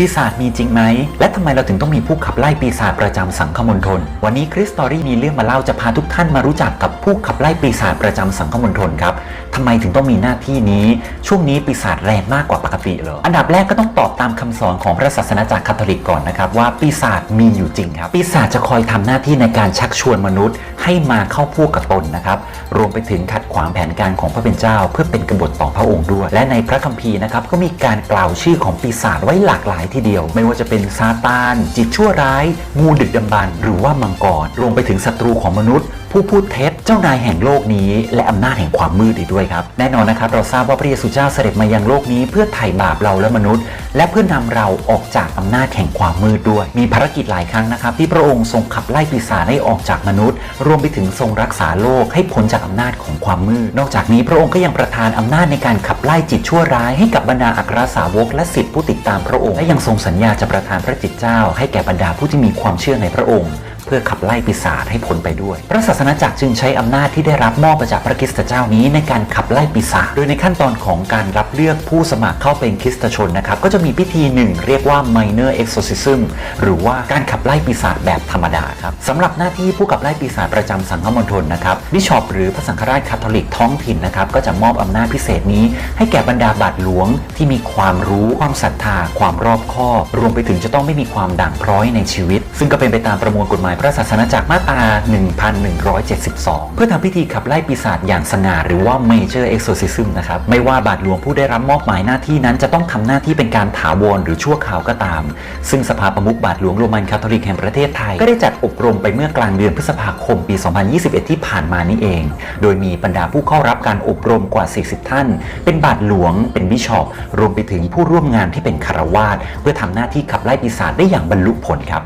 ปีศาจมีจริงไหม และทำไมเราถึงต้องมีผู้ขับไล่ปีศาจประจำสังคมณฑลวันนี้คริสตอรี่มีเรื่องมาเล่าจะพาทุกท่านมารู้จักกับผู้ขับไล่ปีศาจประจำสังคมณฑลครับทำไมถึงต้องมีหน้าที่นี้ ช่วงนี้ปีศาจแรงมากกว่าปกติเหรออันดับแรกก็ต้องตอบตามคำสอนของพระศาสนาจักรคาทอลิกก่อนนะครับว่าปีศาจมีอยู่จริงครับปีศาจจะคอยทำหน้าที่ในการชักชวนมนุษย์ ให้มาเข้าพวกกับตนนะครับ รวมไปถึงขัดขวางแผนการของพระเป็นเจ้า เพื่อเป็นกบฏต่อพระองค์ด้วย และในพระคัมภีร์นะครับก็มีการกล่าวชื่อของปีศาจไว้หลากหลายทีเดียว ไม่ว่าจะเป็นซาตาน จิตชั่วร้าย งูดึกดำบรรหรือว่ามังกร รวมไปถึงศัตรูของมนุษย์ ผู้พูดเท็จเจ้านายแห่งโลกนี้ และอำนาจแห่งความมืดอีกด้วยครับ แน่นอนนะครับเราทราบว่าพระเยซูเจ้าเสด็จมายังโลกนี้เพื่อไถ่บาปเราและมนุษย์ และเพื่อนำเราออกจากอำนาจแห่งความมืดด้วย มีภารกิจหลายครั้งนะครับ ที่พระองค์ทรงขับไล่ปีศาจให้ออกจากมนุษย์ รวมไปถึงทรงรักษาโลกให้พ้นจากอำนาจของความมืด นอกจากนี้พระองค์ก็ยังประทานอำนาจในการขับไล่จิตชั่วร้ายให้กับบรรดาอัครสาวกและสิทธิผู้ติดตามพระองค์ และยังทรงสัญญาจะประทานพระจิตเจ้า ให้แก่บรรดาผู้ที่มีความเชื่อในพระองค์ เพื่อขับไล่ปีศาจให้พ้นไปด้วย พระศาสนาจักรจึงใช้อำนาจที่ได้รับมอบมาจากพระคริสตเจ้านี้ในการขับไล่ปีศาจ โดยในขั้นตอนของการรับเลือกผู้สมัครเข้าเป็นคริสตชนนะครับ ก็จะมีพิธีหนึ่งเรียกว่า minor exorcism หรือว่าการขับไล่ปีศาจแบบธรรมดาครับสำหรับหน้าที่ผู้ขับไล่ปีศาจประจำสังฆมณฑลนะครับ บิชอปหรือพระสังฆราชคาทอลิกท้องถิ่นนะครับ ก็จะมอบอำนาจพิเศษนี้ ให้แก่บรรดาบาทหลวงที่มีความรู้ ความศรัทธา ความรอบคอบ รวมไปถึงจะต้องไม่มีความด่างพร้อยในชีวิต ซึ่งก็เป็นไปตามประมวลกฎหมายพระศาสนาจักรมาตรา 1172 เพื่อทำพิธีขับไล่ปีศาจอย่างสง่าหรือว่า major exorcism นะครับ ไม่ว่าบาทหลวงผู้ได้รับมอบหมายหน้าที่นั้นจะต้องทำหน้าที่เป็นการถาวรหรือชั่วคราวก็ตาม ซึ่งสภาประมุขบาทหลวงโรมันคาทอลิกแห่งประเทศไทย ก็ได้จัดอบรมไปเมื่อกลางเดือนพฤษภาคมปี 2021 ที่ผ่านมานี้เอง โดยมีบรรดาผู้เข้ารับการอบรมกว่า 40 ท่าน เป็นบาทหลวง เป็นบิชอปรวมไปถึงผู้ร่วมงานที่เป็นคารวาสเพื่อทำหน้าที่ขับไล่ปีศาจได้อย่างบรรลุผลครับ